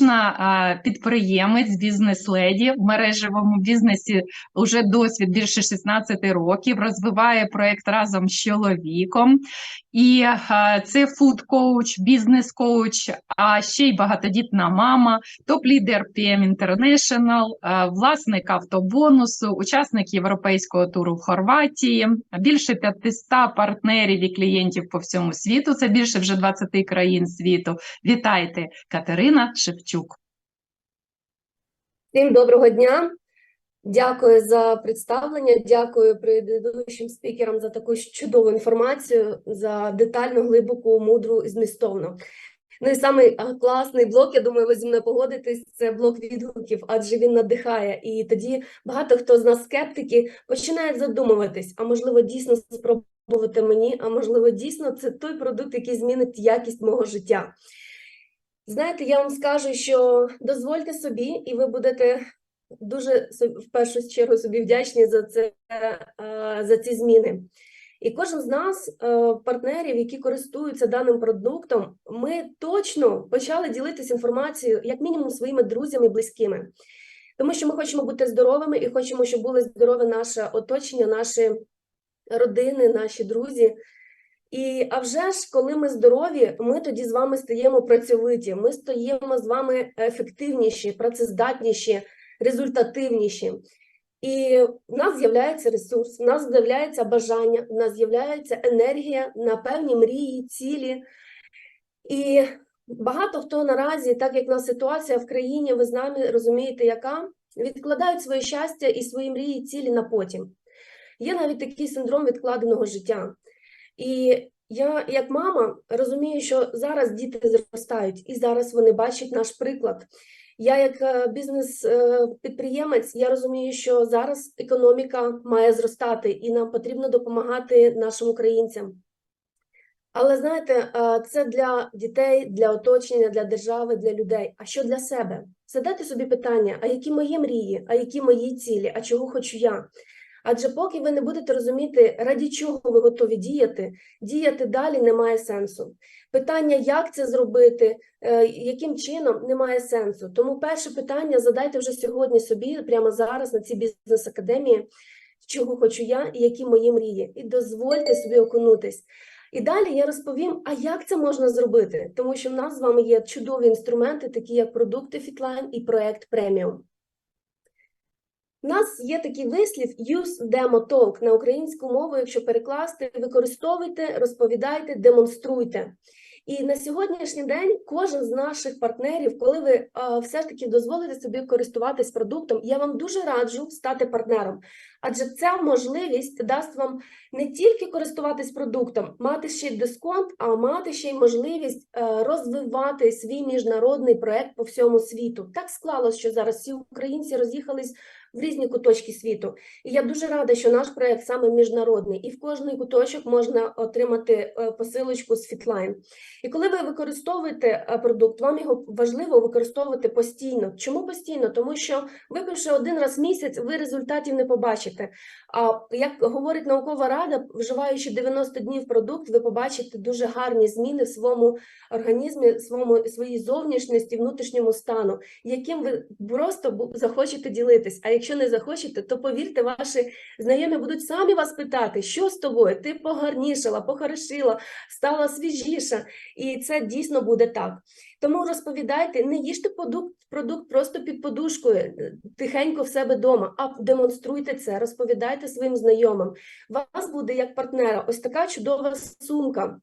успішна підприємець, бізнес-леді в мережевому бізнесі вже досвід більше 16 років. Розвиває проєкт разом з чоловіком. І це фуд-коуч, бізнес-коуч, а ще й багатодітна мама, топ-лідер PM International, власник автобонусу, учасник європейського туру в Хорватії, більше 500 партнерів і клієнтів по всьому світу. Це більше вже 20 країн світу. Вітайте, Катерина Шевчук. Всім доброго дня. Дякую за представлення. Дякую предыдущим спікерам за таку чудову інформацію, за детальну, глибоку, мудру і змістовну. Ну і самий класний блок, я думаю, ви зі мною погодитесь, це блок відгуків, адже він надихає. І тоді багато хто з нас скептики починають задумуватись, а можливо, дійсно спробувати мені, а можливо, дійсно це той продукт, який змінить якість мого життя. Знаєте, я вам скажу, що дозвольте собі, і ви будете дуже в першу чергу собі вдячні за це за ці зміни. І кожен з нас, партнерів, які користуються даним продуктом, ми точно почали ділитися інформацією, як мінімум, своїми друзями і близькими. Тому що ми хочемо бути здоровими і хочемо, щоб були здорове наше оточення, наші родини, наші друзі. І а вже ж, коли ми здорові, ми тоді з вами стаємо працьовиті, ми стаємо з вами ефективніші, працездатніші, результативніші. І в нас з'являється ресурс, в нас з'являється бажання, в нас з'являється енергія на певні мрії, цілі. І багато хто наразі, так як у нас ситуація в країні, ви з нами розумієте, яка відкладають своє щастя і свої мрії, цілі на потім. Є навіть такий синдром відкладеного життя. І я, як мама, розумію, що зараз діти зростають, і зараз вони бачать наш приклад. Я, як бізнес-підприємець, я розумію, що зараз економіка має зростати, і нам потрібно допомагати нашим українцям. Але знаєте, це для дітей, для оточення, для держави, для людей. А що для себе? Задайте собі питання: а які мої мрії, а які мої цілі, а чого хочу я? Адже поки ви не будете розуміти, раді чого ви готові діяти, діяти далі немає сенсу. Питання, як це зробити, яким чином немає сенсу. Тому перше питання задайте вже сьогодні собі, прямо зараз, на цій бізнес-академії, чого хочу я і які мої мрії. І дозвольте собі окунутись. І далі я розповім, а як це можна зробити, тому що в нас з вами є чудові інструменти, такі як продукти Fitline і проект преміум. У нас є такий вислів use demo talk на українську мову, якщо перекласти, використовуйте, розповідайте, демонструйте. І на сьогоднішній день кожен з наших партнерів, коли ви а, все ж таки дозволите собі користуватись продуктом, я вам дуже раджу стати партнером. Адже ця можливість дасть вам не тільки користуватись продуктом, мати ще й дисконт, а мати ще й можливість а, розвивати свій міжнародний проект по всьому світу. Так склалося, що зараз всі українці роз'їхались в різні куточки світу. І я дуже рада, що наш проект саме міжнародний, і в кожний куточок можна отримати посилочку з Fitline. І коли ви використовуєте продукт, вам його важливо використовувати постійно. Чому постійно? Тому що випивши один раз в місяць, ви результатів не побачите. А як говорить наукова рада, вживаючи 90 днів продукт, ви побачите дуже гарні зміни в своєму організмі, своєму своїй зовнішності, внутрішньому стану, яким ви просто захочете ділитись. А якщо не захочете, то повірте, ваші знайомі будуть самі вас питати, що з тобою? Ти погарнішала, похорошила, стала свіжіша, і це дійсно буде так. Тому розповідайте, не їжте продукт, продукт просто під подушкою, тихенько в себе вдома, а демонструйте це, розповідайте своїм знайомим. Вас буде як партнера ось така чудова сумка.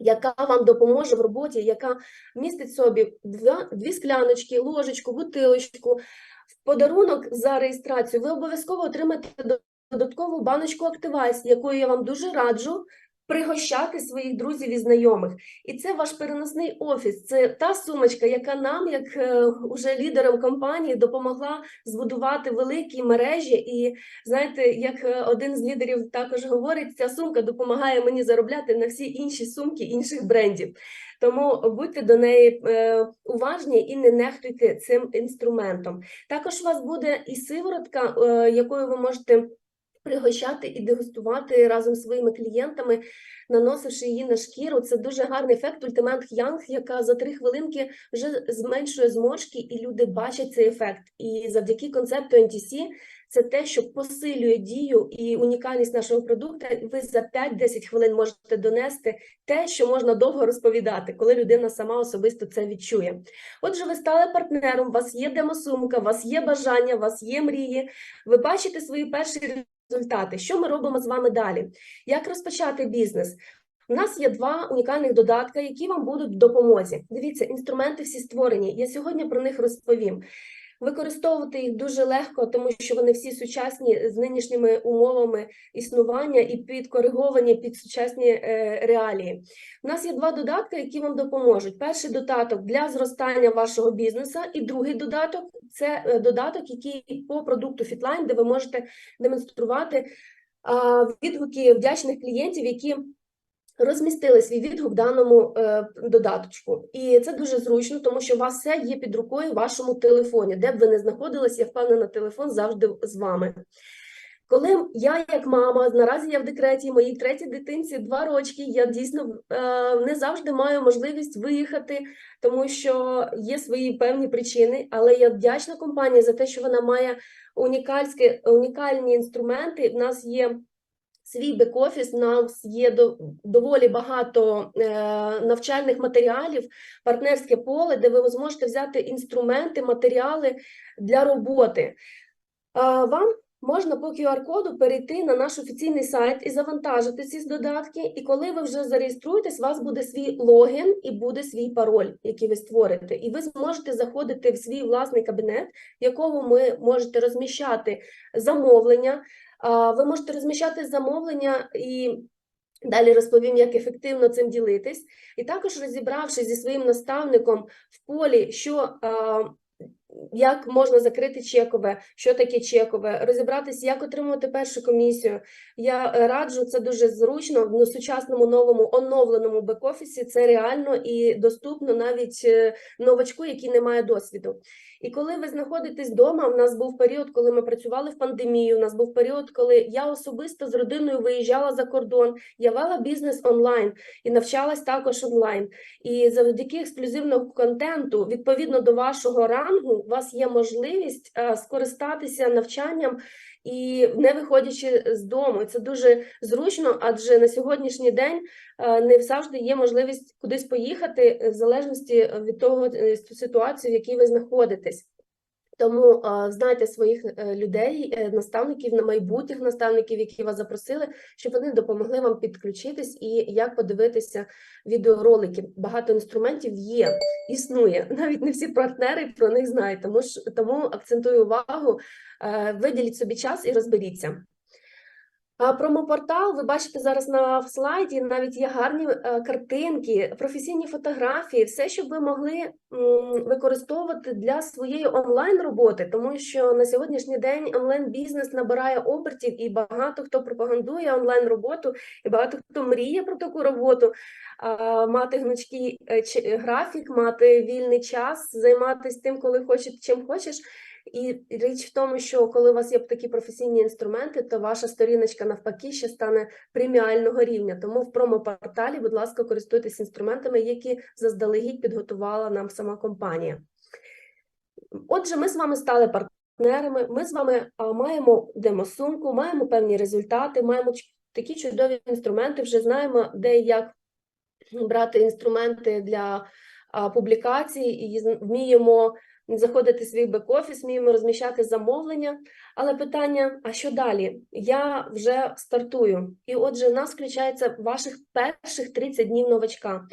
Яка вам допоможе в роботі, яка містить собі два, дві скляночки, ложечку, бутилочку, в подарунок за реєстрацію ви обов'язково отримаєте додаткову баночку активації, якою я вам дуже раджу пригощати своїх друзів і знайомих. І це ваш переносний офіс. Це та сумочка, яка нам, як е, уже лідерам компанії, допомогла збудувати великі мережі. І знаєте, як е, один з лідерів також говорить, ця сумка допомагає мені заробляти на всі інші сумки інших брендів. Тому будьте до неї е, уважні і не нехтуйте цим інструментом. Також у вас буде і сиворотка, якою ви можете пригощати і дегустувати разом з своїми клієнтами, наносивши її на шкіру. Це дуже гарний ефект Ultimate Young, яка за три хвилинки вже зменшує зморшки, і люди бачать цей ефект. І завдяки концепту NTC це те, що посилює дію і унікальність нашого продукту. Ви за 5-10 хвилин можете донести те, що можна довго розповідати, коли людина сама особисто це відчує. Отже, ви стали партнером, у вас є демосумка, у вас є бажання, у вас є мрії. Ви бачите свої перші результати. Що ми робимо з вами далі? Як розпочати бізнес? У нас є два унікальних додатка, які вам будуть в допомозі. Дивіться, інструменти всі створені. Я сьогодні про них розповім. Використовувати їх дуже легко, тому що вони всі сучасні з нинішніми умовами існування і підкориговані під сучасні е, реалії. У нас є два додатки, які вам допоможуть. Перший додаток для зростання вашого бізнесу, і другий додаток це е, додаток, який по продукту Fitline, де ви можете демонструвати відгуки вдячних клієнтів, які розмістили свій відгук в даному е, додаточку. І це дуже зручно, тому що у вас все є під рукою в вашому телефоні. Де б ви не знаходились, я впевнена, телефон завжди з вами. Коли я, як мама, наразі я в декреті, моїй третій дитинці два рочки, я дійсно е, не завжди маю можливість виїхати, тому що є свої певні причини. Але я вдячна компанії за те, що вона має унікальські, унікальні інструменти. В нас є свій бек-офіс, у нас є до, доволі багато е, навчальних матеріалів, партнерське поле, де ви зможете взяти інструменти, матеріали для роботи. Вам можна по QR-коду перейти на наш офіційний сайт і завантажити ці додатки. І коли ви вже зареєструєтесь, у вас буде свій логін і буде свій пароль, який ви створите. І ви зможете заходити в свій власний кабінет, в якому ви можете розміщати замовлення. Ви можете розміщати замовлення і. Далі розповім, як ефективно цим ділитись, і також розібравшись зі своїм наставником в полі, що як можна закрити чекове, що таке чекове, розібратися, як отримувати першу комісію. Я раджу це дуже зручно в сучасному новому оновленому бек-офісі. Це реально і доступно навіть е, новачку, який не має досвіду. І коли ви знаходитесь вдома, у нас був період, коли ми працювали в пандемію. У нас був період, коли я особисто з родиною виїжджала за кордон, я вела бізнес онлайн і навчалась також онлайн. І завдяки ексклюзивному контенту, відповідно до вашого рангу, у вас є можливість е, скористатися навчанням і не виходячи з дому. І Це дуже зручно, адже на сьогоднішній день е, не завжди є можливість кудись поїхати, в залежності від того е, ситуації, в якій ви знаходитесь. Тому знайте своїх е, людей, е, наставників на майбутніх наставників, які вас запросили, щоб вони допомогли вам підключитись і як подивитися відеоролики. Багато інструментів є, існує. Навіть не всі партнери про них знають. Тому ж тому акцентую увагу, е, виділіть собі час і розберіться. Промопортал, ви бачите зараз на слайді, навіть є гарні е, картинки, професійні фотографії, все, що ви могли використовувати для своєї онлайн роботи, тому що на сьогоднішній день онлайн бізнес набирає обертів, і багато хто пропагандує онлайн роботу, і багато хто мріє про таку роботу, мати гнучкий е, графік, мати вільний час, займатися тим, коли хочеш, чим хочеш. І річ в тому, що коли у вас є такі професійні інструменти, то ваша сторіночка навпаки ще стане преміального рівня. Тому в промопорталі, будь ласка, користуйтесь інструментами, які заздалегідь підготувала нам сама компанія. Отже, ми з вами стали партнерами. Ми з вами маємо демосумку, маємо певні результати, маємо такі чудові інструменти. Вже знаємо, де і як брати інструменти для публікацій, і вміємо заходити в свій бек-офіс, вміємо розміщати замовлення. Але питання: а що далі? Я вже стартую. І отже, в нас включається ваших перших 30 днів новачка.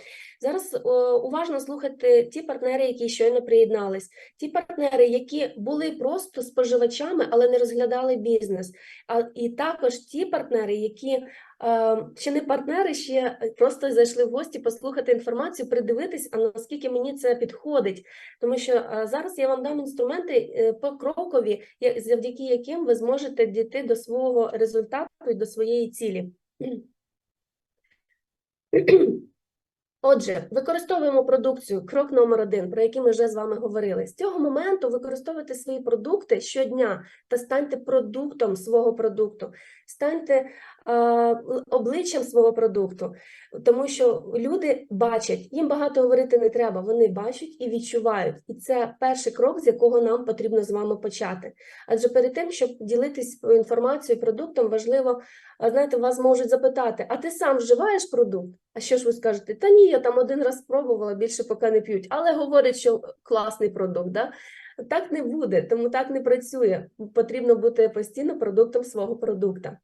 Зараз о, уважно слухайте ті партнери, які щойно приєднались, ті партнери, які були просто споживачами, але не розглядали бізнес. А і також ті партнери, які е, ще не партнери, ще просто зайшли в гості послухати інформацію, придивитись, а наскільки мені це підходить. Тому що е, зараз я вам дам інструменти е, покрокові, завдяки яким ви зможете дійти до свого результату і до своєї цілі. Отже, використовуємо продукцію, крок номер один, про який ми вже з вами говорили. З цього моменту використовуйте свої продукти щодня та станьте продуктом свого продукту, станьте е, обличчям свого продукту, тому що люди бачать, їм багато говорити не треба, вони бачать і відчувають. І це перший крок, з якого нам потрібно з вами почати. Адже перед тим, щоб ділитись інформацією, продуктом, важливо, знаєте, вас можуть запитати: а ти сам вживаєш продукт? А що ж ви скажете? Та ні, я там один раз спробувала, більше поки не п'ють, але говорять, що класний продукт. Да? Так не буде, тому так не працює. Потрібно бути постійно продуктом свого продукта.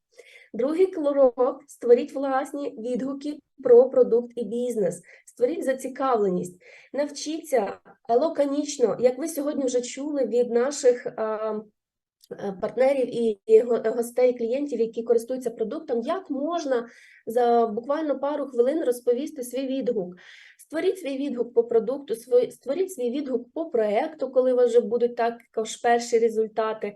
Другий крок – створіть власні відгуки про продукт і бізнес, створіть зацікавленість, навчіться лаконічно, як ви сьогодні вже чули від наших е, партнерів і гостей, клієнтів, які користуються продуктом, як можна за буквально пару хвилин розповісти свій відгук. Створіть свій відгук по продукту, створіть свій відгук по проекту, коли у вас вже будуть також перші результати.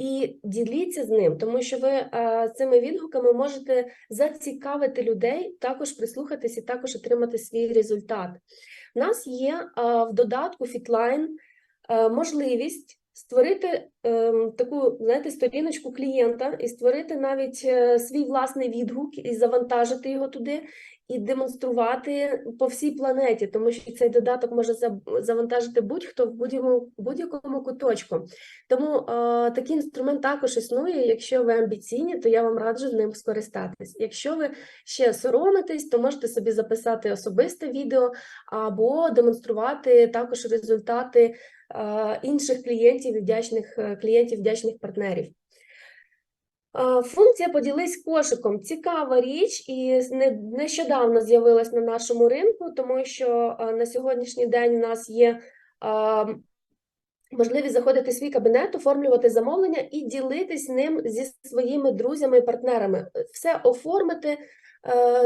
І діліться з ним, тому що ви е, цими відгуками можете зацікавити людей, також прислухатись і також отримати свій результат. У нас є е, в додатку Fitline е, можливість створити ем, таку, знаєте, сторіночку клієнта і створити навіть е, свій власний відгук і завантажити його туди, і демонструвати по всій планеті, тому що цей додаток може завантажити будь-хто в будь-якому будь-якому куточку. Тому е, такий інструмент також існує. Якщо ви амбіційні, то я вам раджу ним скористатись. Якщо ви ще соромитесь, то можете собі записати особисте відео або демонструвати також результати е, інших клієнтів вдячних е, клієнтів, вдячних партнерів. Функція поділись кошиком. Цікава річ, і нещодавно з'явилась на нашому ринку, тому що на сьогоднішній день у нас є можливість заходити в свій кабінет, оформлювати замовлення і ділитись ним зі своїми друзями і партнерами. Все оформити,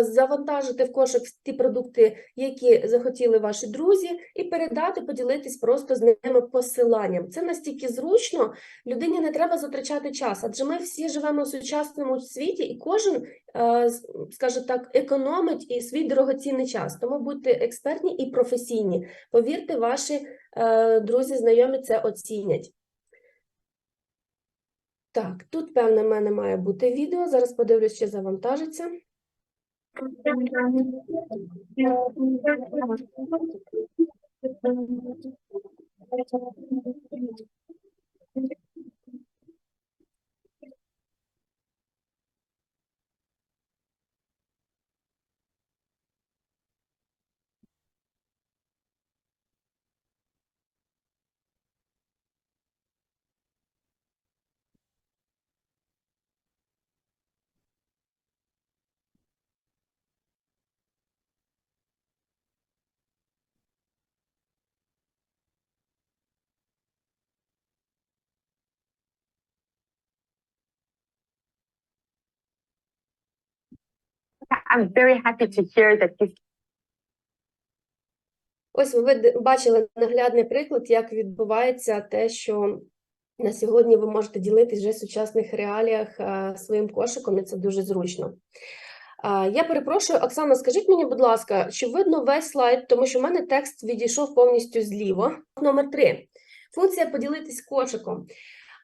завантажити в кошик ті продукти, які захотіли ваші друзі, і передати, поділитись просто з ними посиланням. Це настільки зручно, людині не треба затрачати час, адже ми всі живемо в сучасному світі, і кожен, е, скажімо так, економить і свій дорогоцінний час. Тому будьте експертні і професійні. Повірте, ваші е, друзі, знайомі це оцінять. Так, тут, певне, в мене має бути відео. Зараз подивлюсь, чи завантажиться. 감사합니다. I'm very happy to hear that you Ось ви бачили наглядний приклад, як відбувається те, що на сьогодні ви можете ділитись вже в сучасних реаліях е, своїм кошиком, і це дуже зручно. Я перепрошую, Оксана, скажіть мені, будь ласка, чи видно весь слайд, тому що в мене текст відійшов повністю зліво. Номер три. Функція поділитись кошиком.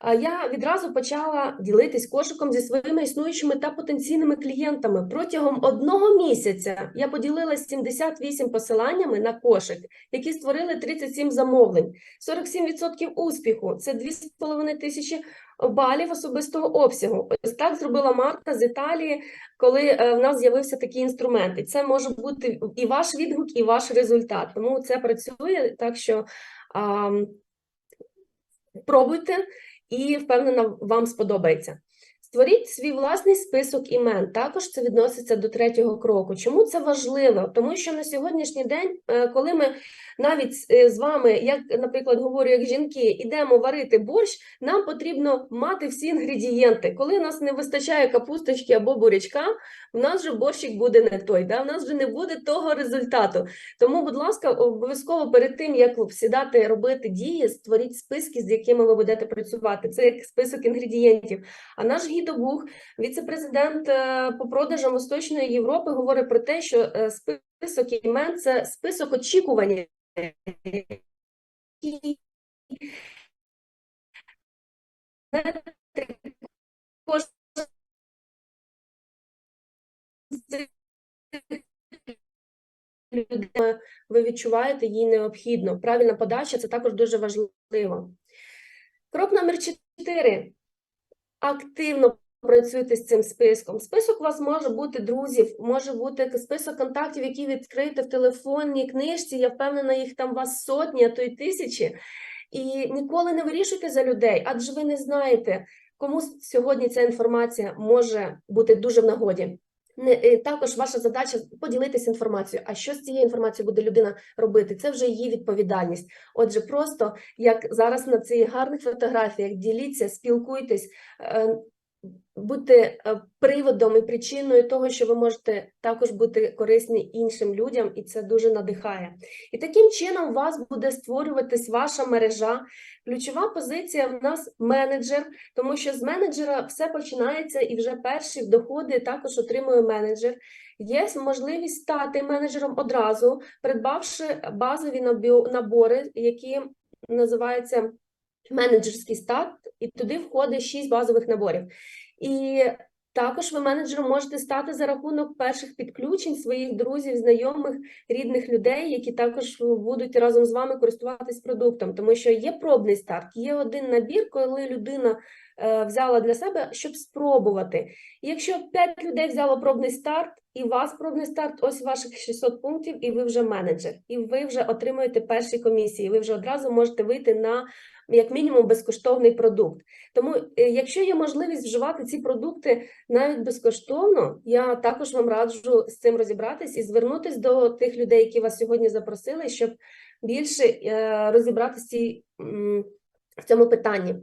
Я відразу почала ділитись кошиком зі своїми існуючими та потенційними клієнтами. Протягом одного місяця я поділилась 78 посиланнями на кошик, які створили 37 замовлень, 47% успіху. Це 2,5 тисячі балів особистого обсягу. Ось так зробила Марта з Італії, коли е, в нас з'явився такий інструмент. І це може бути і ваш відгук, і ваш результат. Тому це працює так, що а, пробуйте і впевнена, вам сподобається. Створіть свій власний список імен. Також це відноситься до третього кроку. Чому це важливо? Тому що на сьогоднішній день, е, коли ми навіть е, з вами, як, наприклад, говорю, як жінки, ідемо варити борщ, нам потрібно мати всі інгредієнти. Коли нас не вистачає капусточки або бурячка, у нас вже борщик буде не той, да? у нас вже не буде того результату. Тому, будь ласка, обов'язково перед тим, як сідати робити дії, створіть списки, з якими ви будете працювати. Це як список інгредієнтів. А наш Гідо Бух, віце-президент е, по продажам Восточної Європи, говорить про те, що е, список імен це список очікування. Людей ви відчуваєте їй необхідно. Правильна подача це також дуже важливо. Крок номер 4. Активно працюйте з цим списком. Список у вас може бути друзів, може бути список контактів, які відкриєте в телефонній книжці. Я впевнена, їх там у вас сотні, а то й тисячі. І ніколи не вирішуйте за людей, адже ви не знаєте, кому сьогодні ця інформація може бути дуже в нагоді. Не, е, також ваша задача поділитися інформацією. А що з цією інформацією буде людина робити? Це вже її відповідальність. Отже, просто як зараз на цих гарних фотографіях діліться, спілкуйтесь, будьте е, приводом і причиною того, що ви можете також бути корисні іншим людям, і це дуже надихає. І таким чином у вас буде створюватись ваша мережа. Ключова позиція в нас менеджер, тому що з менеджера все починається і вже перші доходи також отримує менеджер. Є можливість стати менеджером одразу, придбавши базові набори, які називаються менеджерський старт, і туди входить 6 базових наборів. І також ви менеджером можете стати за рахунок перших підключень своїх друзів, знайомих, рідних людей, які також будуть разом з вами користуватись продуктом, тому що є пробний старт, є один набір, коли людина е, взяла для себе, щоб спробувати. І якщо 5 людей взяло пробний старт, і вас пробний старт, ось ваших 600 пунктів, і ви вже менеджер, і ви вже отримуєте перші комісії. Ви вже одразу можете вийти на як мінімум безкоштовний продукт. Тому, е, якщо є можливість вживати ці продукти навіть безкоштовно, я також вам раджу з цим розібратись і звернутись до тих людей, які вас сьогодні запросили, щоб більше е, розібратися в цьому питанні.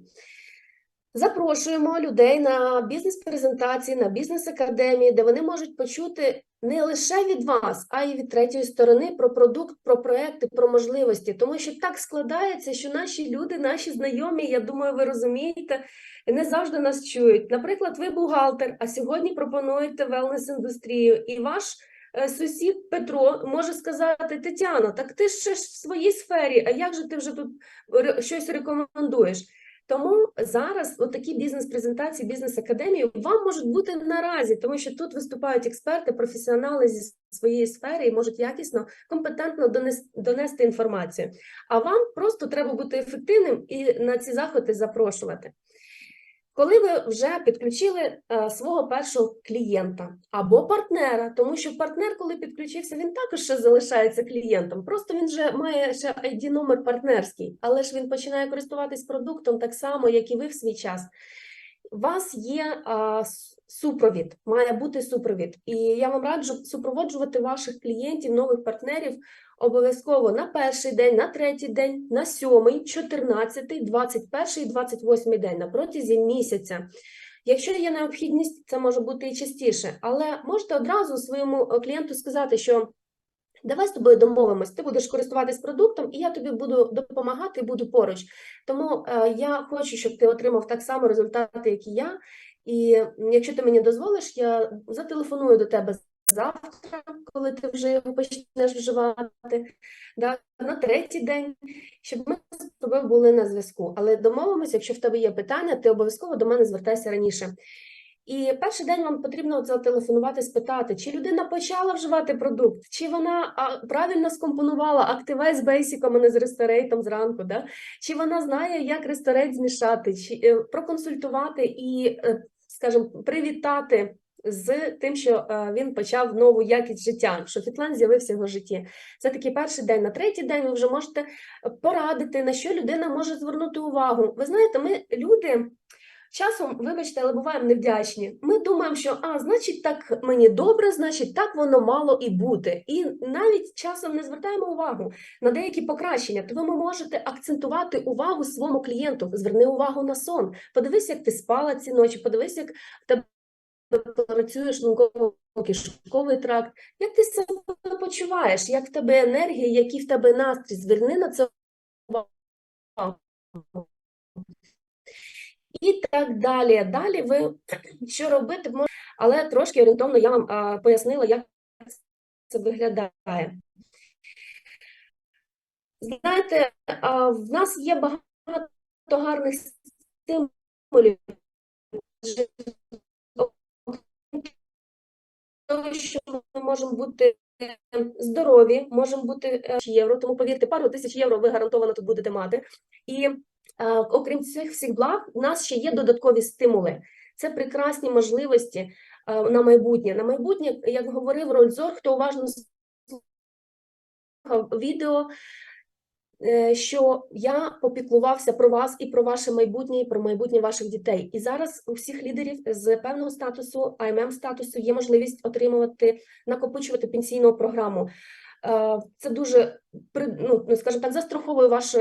Запрошуємо людей на бізнес-презентації, на бізнес-академії, де вони можуть почути не лише від вас, а й від третьої сторони про продукт, про проекти, про можливості. Тому що так складається, що наші люди, наші знайомі, я думаю, ви розумієте, не завжди нас чують. Наприклад, ви бухгалтер, а сьогодні пропонуєте велнес-індустрію, і ваш е, сусід Петро може сказати: Тетяно, так ти ще ж в своїй сфері, а як же ти вже тут щось рекомендуєш? Тому зараз отакі бізнес-презентації, бізнес-академії вам можуть бути наразі, тому що тут виступають експерти, професіонали зі своєї сфери і можуть якісно, компетентно донести, донести інформацію. А вам просто треба бути ефективним і на ці заходи запрошувати. Коли ви вже підключили е, свого першого клієнта або партнера, тому що партнер, коли підключився, він також ще залишається клієнтом. Просто він вже має ще ID номер партнерський, але ж він починає користуватись продуктом так само, як і ви в свій час. У вас є а, супровід, має бути супровід. І я вам раджу супроводжувати ваших клієнтів, нових партнерів обов'язково на перший день, на третій день, на сьомий, чотирнадцятий, двадцять перший, двадцять восьмий день на протязі місяця. Якщо є необхідність, це може бути і частіше, але можете одразу своєму е, клієнту сказати, що давай з тобою домовимось, ти будеш користуватись продуктом, і я тобі буду допомагати, буду поруч. Тому е, я хочу, щоб ти отримав так само результати, як і я. І якщо ти мені дозволиш, я зателефоную до тебе завтра, коли ти вже його почнеш вживати, да, на третій день, щоб ми з тобою були на зв'язку. Але домовимося, якщо в тебе є питання, ти обов'язково до мене звертайся раніше. І перший день вам потрібно от зателефонувати, спитати, чи людина почала вживати продукт, чи вона правильно скомпонувала активай з бейсиком, а не з ресторейтом зранку, да? чи вона знає, як ресторейт змішати, чи е, проконсультувати і, е, скажімо, привітати з тим, що е, він почав нову якість життя, що Фітлан з'явився в його житті. Це такий перший день. На третій день ви вже можете порадити, на що людина може звернути увагу. Ви знаєте, ми люди. Часом, вибачте, але буваємо невдячні. Ми думаємо, що а, значить, так мені добре, значить, так воно мало і бути. І навіть часом не звертаємо увагу на деякі покращення. Тому ви можете акцентувати увагу своєму клієнту. Зверни увагу на сон. Подивись, як ти спала ці ночі, подивись, як тебе працює шлунково-кишковий тракт. Як ти себе почуваєш? Як в тебе енергія, який в тебе настрій? Зверни на це увагу. І так далі. Далі ви що робити можете, але трошки орієнтовно я вам а, пояснила, як це виглядає. Знаєте, а, в нас є багато гарних стимулів. Того, що ми можемо бути здорові, можемо бути е, євро, тому повірте, пару тисяч євро ви гарантовано тут будете мати. І окрім цих всіх благ, у нас ще є додаткові стимули. Це прекрасні можливості е, на майбутнє. На майбутнє, як говорив Рользор, хто уважно слухав відео, е, що я попіклувався про вас і про ваше майбутнє, і про майбутнє ваших дітей. І зараз у всіх лідерів з певного статусу, АММ статусу, є можливість отримувати, накопичувати пенсійну програму. Е, Це дуже ну, ну, скажімо так, застраховує ваш,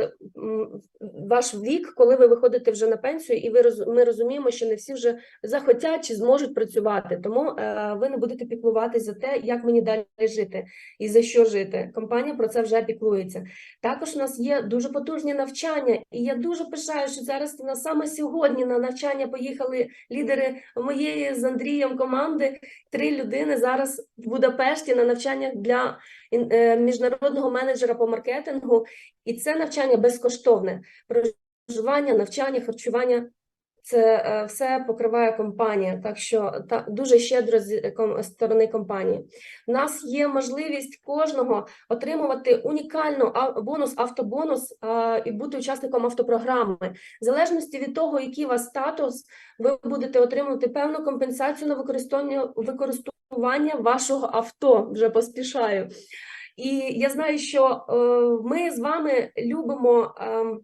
ваш вік, коли ви виходите вже на пенсію, і ви ми розуміємо, що не всі вже захотять чи зможуть працювати. Тому е, ви не будете піклуватись за те, як мені далі жити і за що жити. Компанія про це вже піклується. Також у нас є дуже потужні навчання, і я дуже пишаю, що зараз на саме сьогодні на навчання поїхали лідери моєї з Андрієм команди. Три людини зараз в Будапешті на навчаннях для е, міжнародного менеджера по маркетингу, і це навчання безкоштовне. Проживання, навчання, харчування. Це е, все покриває компанія, так що та дуже щедро з сторони компанії. У нас є можливість кожного отримувати унікальну бонус, автобонус і бути учасником автопрограми. В залежності від того, який у вас статус, ви будете отримувати певну компенсацію на використання використання вашого авто. Вже поспішаю. І я знаю, що е, ми з вами любимо, ем,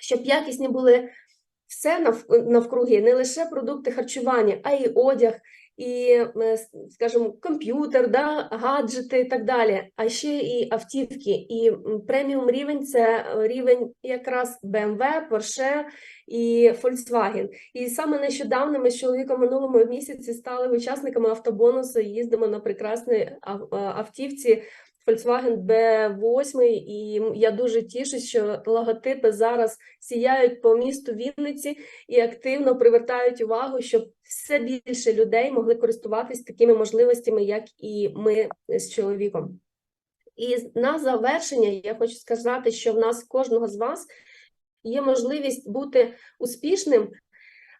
щоб якісні були все нав- навкруги, не лише продукти харчування, а й одяг, і, е, скажімо, комп'ютер, да, гаджети і так далі, а ще і автівки. І преміум рівень це е, рівень якраз BMW, Porsche і Volkswagen. І саме нещодавно ми з чоловіком минулому місяці стали учасниками автобонусу і їздимо на прекрасній е, автівці. Volkswagen B8, і я дуже тішусь, що логотипи зараз сіяють по місту Вінниці і активно привертають увагу, щоб все більше людей могли користуватись такими можливостями, як і ми з чоловіком. І на завершення я хочу сказати, що в нас кожного з вас є можливість бути успішним,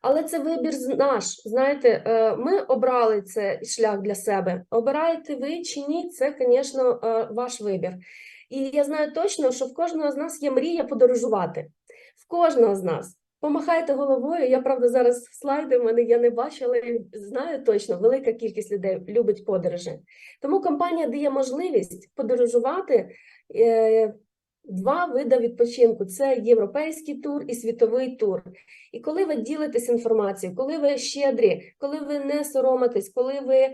але це вибір наш. Знаєте, е, ми обрали цей шлях для себе. Обираєте ви чи ні, це, звісно, е, ваш вибір. І я знаю точно, що в кожного з нас є мрія подорожувати. В кожного з нас. Помахайте головою. Я правда зараз слайди в мене я не бачила, але знаю точно, велика кількість людей любить подорожі. Тому компанія дає можливість подорожувати е, два види відпочинку: це європейський тур і світовий тур. І коли ви ділитесь інформацією, коли ви щедрі, коли ви не соромитесь, коли ви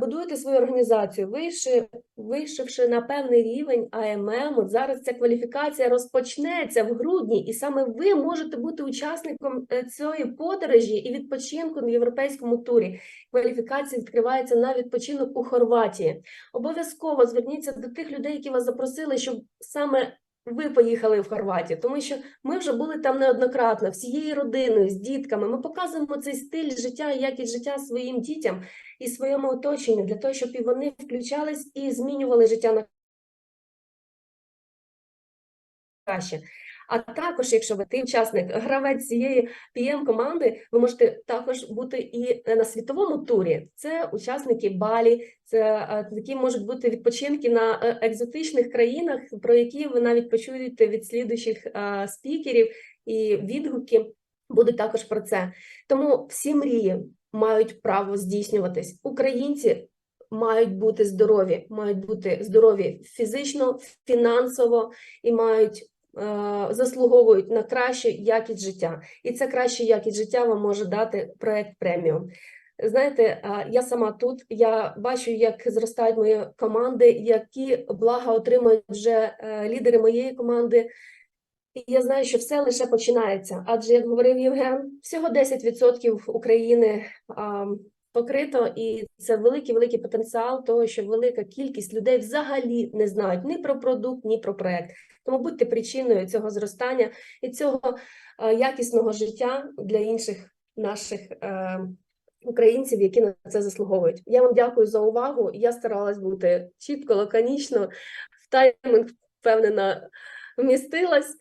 будуєте свою організацію, вийши, вийшовши на певний рівень АММ, от зараз ця кваліфікація розпочнеться в грудні, і саме ви можете бути учасником е, цієї подорожі і відпочинку на європейському турі. Кваліфікація відкривається на відпочинок у Хорватії. Обов'язково зверніться до тих людей, які вас запросили, щоб саме ви поїхали в Хорватію, тому що ми вже були там неоднократно, всією родиною, з дітками. Ми показуємо цей стиль життя якість життя своїм дітям і своєму оточенню для того, щоб і вони включались і змінювали життя на краще. А також, якщо ви ти учасник, гравець цієї pm команди, ви можете також бути і на світовому турі. Це учасники Балі, це е, такі можуть бути відпочинки на е, екзотичних країнах, про які ви навіть почуєте від слідуючих е, спікерів, і відгуки будуть також про це. Тому всі мрії мають право здійснюватись. Українці мають бути здорові, мають бути здорові фізично, фінансово і мають заслуговують на кращу якість життя. І це краща якість життя вам може дати проект преміум. Знаєте, е, я сама тут, я бачу, як зростають мої команди, які блага отримують вже е, лідери моєї команди. І я знаю, що все лише починається. Адже, як говорив Євген, всього 10% України покрито, і це великий великий потенціал того, що велика кількість людей взагалі не знають ні про продукт, ні про проект. Тому будьте причиною цього зростання і цього е, якісного життя для інших наших е, українців, які на це заслуговують. Я вам дякую за увагу. Я старалась бути чітко, лаконічно, в таймінг впевнена вмістилась.